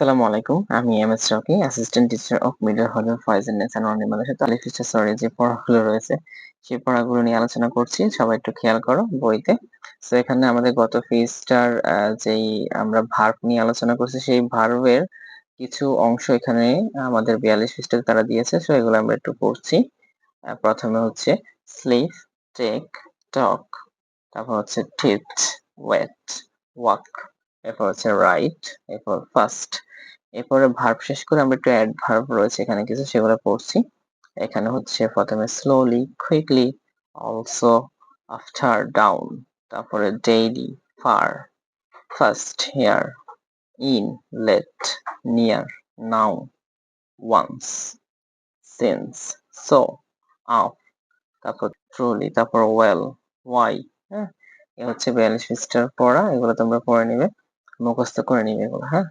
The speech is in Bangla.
আসসালামু আলাইকুম। আমি M S Rocky assistant teacher of middle hall Foyez Nesan অনির্বাণের সাথে আলিফ সরি যে পড়াগুলো রয়েছে সেই পড়াগুলো নিয়ে আলোচনা করছি। সবাই একটু খেয়াল করো বইতে। তো এখানে আমাদের গত ফিজটার যেই আমরা ভার্ব নিয়ে আলোচনা করছি, সেই ভার্বের কিছু অংশ এখানে আমাদের বিয়াল্লিশ পৃষ্ঠাতে তারা দিয়েছে। সো এগুলো আমরা একটু পড়ছি। প্রথমে হচ্ছে স্লিপ টেক টক তারপর হচ্ছে টিথ ওয়েট ওয়াক এরপর হচ্ছে রাইট এরপর ফার্স্ট এরপরে ভার্ব শেষ করে আমরা একটু অ্যাডভার্ব রয়েছে, এখানে কিছু সেগুলো পড়ছি। এখানে হচ্ছে প্রথমে slowly quickly also after down তারপরে daily far first here in late near now once since so up তারপর ট্রুলি তারপর ওয়েল ওয়াই হ্যাঁ? এ হচ্ছে বিয়াল্লিশ পৃষ্ঠার পড়া, এগুলো তোমরা পড়ে নিবে। মুখস্থ করে নিবে এগুলো হ্যাঁ?